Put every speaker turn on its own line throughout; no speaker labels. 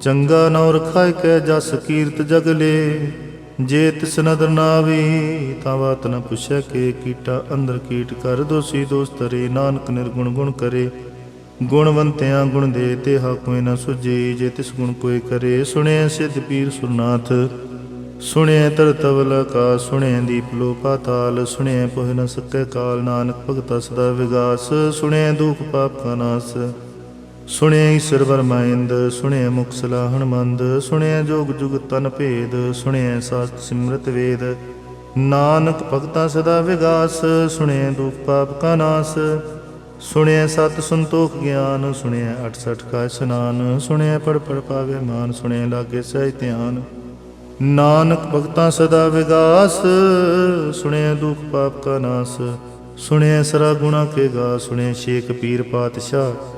ਚੰਗਾ ਨੌ ਰਖਾਇ ਕੈ ਜਸ ਕੀਰਤ ਜਗਲੇ ਜੇ ਤਿਸ ਨਦਰ ਨਾਵੀ ਤਾਂ ਬਾਤ ਨ ਪੁੱਛੈ ਕੇ ਕੀਟਾ ਅੰਦਰ ਕੀਟ ਕਰ ਦੋਸੀ ਦੋਸਤ ਰੇ ਨਾਨਕ ਨਿਰਗੁਣ ਗੁਣ ਕਰੇ, ਗੁਣਵੰਤਿਆਂ ਗੁਣ ਦੇ ਤੇ ਹਾ ਕੋਈ ਨ ਸੁਝੇ। ਜੇ ਤਿਸ ਗੁਣ ਕੋਈ ਕਰੇ ਸੁਣਿਆ ਸਿਧ ਪੀਰ ਸੁਰਨਾਥ। ਸੁਣਿਆ ਤਰਤਵਲ ਕਾ ਸੁਣਿਆ ਦੀਪ ਲੋ ਪਾਤਾਲ ਸੁਣਿਆ ਪੁਹ ਨ ਸਕੈ ਕਾਲ, ਨਾਨਕ ਭਗਤਾ ਸਦਾ ਵਿਗਾਸ। ਸੁਣਿਆ ਦੁਖ ਪਾਪ ਕਾ ਨਾਸ। ਸੁਣਿਆ ਈਸ਼ਰ ਵਰਮਾਇੰਦ ਸੁਣਿਆ ਮੁਖ ਸਲਾਹਣ ਮੰਦ, ਸੁਣਿਆ ਜੋਗ ਜੁਗ ਤਨ ਭੇਦ, ਸੁਣਿਆ ਸਾਸਤ ਸਿਮਰਤ ਵੇਦ। ਨਾਨਕ ਭਗਤਾ ਸਦਾ ਵਿਗਾਸ, ਸੁਣਿਆ ਦੁਖ ਪਾਪ ਕਾ ਨਾਸ। ਸੁਣਿਆ ਸਤ ਸੰਤੋਖ ਗਿਆਨ, ਸੁਣਿਆ 68 ਕਾ ਇਸਨਾਨ, ਸੁਣਿਆ ਪੜ ਪੜ ਪਾਵੇ ਮਾਨ, ਸੁਣਿਆ ਲਾਗੇ ਸਹਿ ਧਿਆਨ। ਨਾਨਕ ਭਗਤਾ ਸਦਾ ਵਿਗਾਸ, ਸੁਣਿਆ ਦੁਖ ਪਾਪ ਕਾ ਨਾਸ। ਸੁਣਿਆ ਸਰਾ ਗੁਣਾ ਕੇ ਗਾ, ਸੁਣਿਆ ਸ਼ੇਖ ਪੀਰ ਪਾਤਸ਼ਾਹ।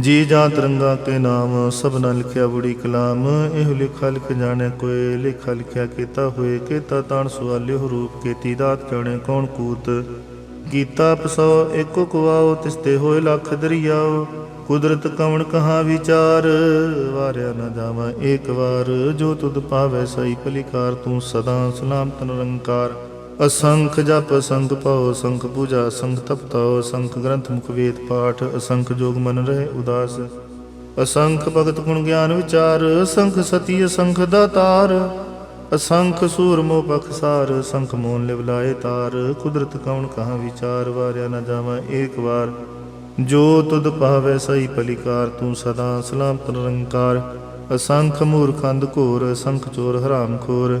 ਜੀ ਜਾਂ ਤਰੰਗਾ ਕੇ ਨਾਮ ਸਭਨਾ ਲਿਖਿਆ ਬੜੀ ਕਲਾਮ, ਇਹ ਲਿਖਾ ਲਿਖ ਜਾਣੇ ਕੋਏ ਲਿਖਾ ਲਿਖਿਆ ਕੀਤਾ ਹੋਏ, ਕੀਤਾ ਤਾਣ ਸਵਾਲਿਓ ਰੂਪ, ਕੀਤੀ ਦਾਤ ਜਾਣੇ ਕੌਣ ਕੂਤ। ਕੀਤਾ ਪਸੋ ਏਕੋ ਕੁਆਓ ਤਿਸਤੇ ਹੋਏ ਲੱਖ ਦਰਿਆਓ। ਕੁਦਰਤ ਕਵਣ ਕਹਾ ਵਿਚਾਰ, ਵਾਰਿਆ ਨਾ ਜਾਵਾਂ ਏਕ ਵਾਰ। ਜੋ ਤੁਧ ਪਾਵੈ ਸਈ ਭਲਿਕਾਰ, ਤੂੰ ਸਦਾ ਸਲਾਮਤ ਨਿਰੰਕਾਰ। ਅਸੰਖ ਜਪ, ਅਸੰਖ ਪਾਉ ਸੰਖ ਪੂਜਾ, ਅਸੰਖ ਤਪਤਾਉ ਸੰਖ ਗ੍ਰੰਥ ਮੁਖ ਵੇਦ ਪਾਠ, ਅਸੰਖ ਜੋਗ ਮਨ ਰਹੇ ਉਦਾਸ। ਅਸੰਖ ਭਗਤ ਗੁਣ ਗਿਆਨ ਵਿਚਾਰ, ਅਸੰਖ ਸਤੀ, ਅਸੰਖ ਦਾਤਾਰ ਅਸੰਖ ਸੂਰ ਮੋਹ ਬਖਸਾਰ ਸੰਖ ਮੋਨ ਲਿਵ ਲਾਏ ਤਾਰ। ਕੁਦਰਤ ਕਉਣ ਕਹਾ ਵਿਚਾਰ, ਵਾਰਿਆ ਨਾ ਜਾਵਾਂ ਏਕ ਵਾਰ। ਜੋ ਤੁਧ ਪਾਵੈ ਸਈ ਭਲਿਕਾਰ, ਤੂੰ ਸਦਾ ਸਲਾਮਤ ਨਿਰੰਕਾਰ। ਅਸੰਖ ਮੂਰਖੰਦ ਘੋਰ, ਅਸੰਖ ਚੋਰ ਹਰਾਮ ਖੋਰ।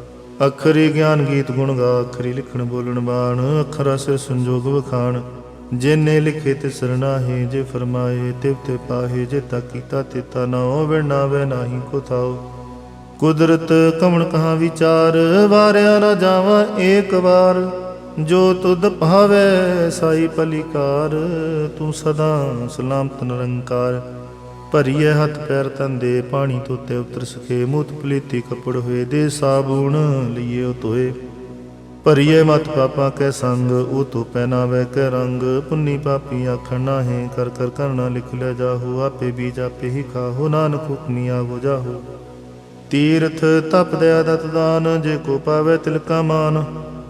ਅਖਰੀ ਗਿਆਨ ਗੀਤ ਗੁਣ ਗਾ, ਅਖਰੀ ਲਿਖਣ ਬੋਲਣ ਬਾਣ, ਅਖਰਾ ਸਿਰ ਸੰਜੋਗ ਵਖਾਣ। ਜਿਨੇ ਲਿਖੇ ਤੇ ਸਰਨਾਹੇ ਜੇ ਫਰਮਾਏ ਤਿਵ ਤੇ ਪਾਹੇ, ਜੇ ਤਾ ਕੀਤਾ ਤੇ ਤਾ ਨਾ ਹੋਵੇ ਨਾ ਵੇ ਨਾਹੀ ਕੋ ਥਾਓ। ਕੁਦਰਤ ਕਮਣ ਕਹਾ ਵਿਚਾਰ, ਵਾਰਿਆ ਨਾ ਜਾਵਾਂ ਏਕ ਵਾਰ। ਜੋ ਤੁਧ ਭਾਵੈ, ਸਾਈ ਭਲੀਕਾਰ ਤੂੰ ਸਦਾ ਸਲਾਮਤ ਨਿਰੰਕਾਰ। ਭਰੀਏ ਹੱਥ ਪੈਰ ਤੰਦੇ, ਪਾਣੀ ਤੋਤੇ ਉਤਰ ਸਕੇ, ਮੂਤ ਪਲੀਤੀ ਕਪੜ ਹੋਏ, ਦੇ ਸਾਬੂਣ ਲਈਏ ਉਹ ਤੋਏ ਭਰੀਏ ਮਤ ਪਾਪਾ ਕੈ ਸੰਗ, ਉਹ ਤੋ ਪਹਿਨਾਵੇ ਕੈ ਰੰਗ। ਪੁੰਨੀ ਪਾਪੀ ਆਖਣ ਨਾਹੇ, ਕਰ ਕਰ ਕਰਨਾ ਲਿਖ ਲੈ ਜਾਹੋ, ਆਪੇ ਬੀਜ ਆਪੇ ਹੀ ਖਾਹੋ, ਨਾਨਕ ਹੁਕਮੀ ਆਗੋ ਜਾਹੋ। ਤੀਰਥ ਤਪ ਦਇਆ ਦਤ ਦਾਨ, ਜੇ ਕੋ ਪਾਵੇ ਤਿਲਕਾ ਮਾਨ।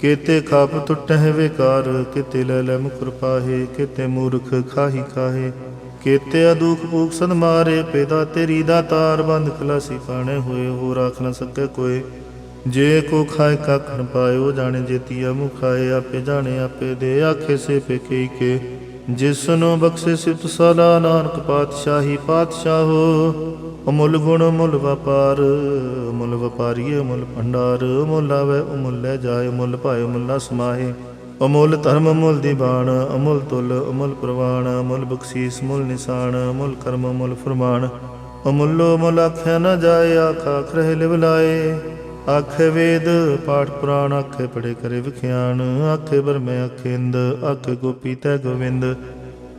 ਕੀਤੇ ਖਾਪ ਟੁੱਟਹਿ ਵਿਕਾਰ, ਕੀਤੇ ਲੈ ਲੈ ਮੁਕਰ ਪਾਹੇ, ਕੀਤੇ ਮੂਰਖ ਖਾਹੀ ਖਾਹੇ ਕੀਤੇ ਅਦੁਖ ਭੂਖ ਸਦ ਮਾਰੇ, ਪੈਦਾ ਤੇਰੀ ਦਾ ਬੰਦ ਖਲਾਸੀ ਪਾਣੇ ਹੋਏ ਹੋ ਰਾਖ ਨ ਸਕੇ ਕੋਏ। ਜੇ ਕੋ ਖਾਏ ਕੱਖ ਨ ਪਾਇਓ ਜਾਣੇ ਜੇਤੀ ਜੇਤੀਆ ਮੁਖਾਏ ਆਪੇ ਜਾਣੇ ਆਪੇ ਦੇ, ਆਖੇ ਸੇ ਪੇ ਕੇ। ਜਿਸ ਨੂੰ ਬਖਸ਼ੇ ਸਿਫਤ ਸਦਾ ਨਾਨਕ ਪਾਤਸ਼ਾਹੀ ਪਾਤਸ਼ਾਹੋ ਅਮੁੱਲ ਗੁਣ ਅਮੁੱਲ ਵਪਾਰ, ਅਮੁੱਲ ਵਪਾਰੀਏ ਅਮੁੱਲ ਭੰਡਾਰ, ਅਮੁੱਲ ਆਵੇ ਅਮੁੱਲ ਲੈ ਜਾਏ, ਅਮੁੱਲ ਭਾਏ ਅਮੁੱਲਾ ਸਮਾਹੇ। ਅਮੁੱਲ ਧਰਮ ਅਮੁੱਲ ਦੀਵਾਨ ਅਮੁੱਲ ਤੁਲ ਅਮੁੱਲ ਪ੍ਰਵਾਨ ਅਮੁੱਲ ਬਖਸ਼ੀਸ ਅਮੁੱਲ ਨਿਸ਼ਾਨ ਅਮੁੱਲ ਕਰਮ ਅਮੁੱਲ ਫਰਮਾਨ ਅਮੁੱਲੋ ਅਮੁੱਲ ਆਖਿਆ ਨਾ ਜਾਏ, ਆਖਾ ਖਰੇ ਲਿਵ ਲਾਏ। ਆਖੇ ਵੇਦ, ਪਾਠ ਪੁਰਾਣ, ਆਖੇ ਪੜੇ ਕਰੇ ਵਿਖਿਆਨ ਆਖੇ ਬਰਮੇ ਆਖੇ ਇੰਦ, ਆਖੇ ਗੋਪੀ ਤੈ ਗੋਵਿੰਦ।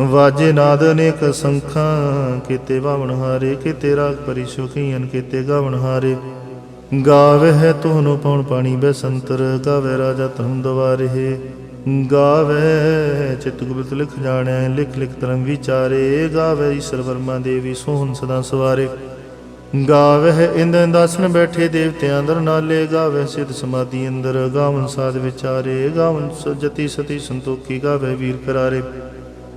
ਵਾਜੇ ਨਾਦ ਅਨੇਕ ਸੰਖਾਂ, ਕੀਤੇ ਬਾਵਣ ਹਾਰੇ, ਕੀਤੇ ਰਾਗ ਪਰੀ ਸੁਖੀਨ ਕੀਤੇ ਗਾਵਣ ਹਾਰੇ। ਗਾਵੇ ਹੈ ਤੋਨੋ ਪਉਣ ਪਾਣੀ ਬੈਸੰਤਰ, ਗਾਵੇ ਰਾਜਾ ਧਰਮ ਦਵਾਰੇ। ਗਾਵੇ ਚਿਤ ਗੁਪਤ ਲਿਖ ਜਾਣੈ, ਲਿਖ ਲਿਖ ਧਰਮ ਵਿਚਾਰੇ। ਗਾਵੇ ਈਸ਼ਰ ਵਰਮਾ ਦੇਵੀ ਸੋਹਣ ਸਦਾ ਸਵਾਰੇ। ਗਾਵੇ ਇੰਦ ਇੰਦਾਸਨ ਬੈਠੇ ਦੇਵਤਿਆਂ ਅੰਦਰ ਨਾਲੇ। ਗਾਵੇ ਸਿਧ ਸਮਾਧੀ ਅੰਦਰ, ਗਾਵਨ ਸਾਧ ਵਿਚਾਰੇ। ਗਾਵਨ ਜਤੀ ਸਤੀ ਸੰਤੋਖੀ ਗਾਵੇ ਵੀਰ ਕਰਾਰੇ।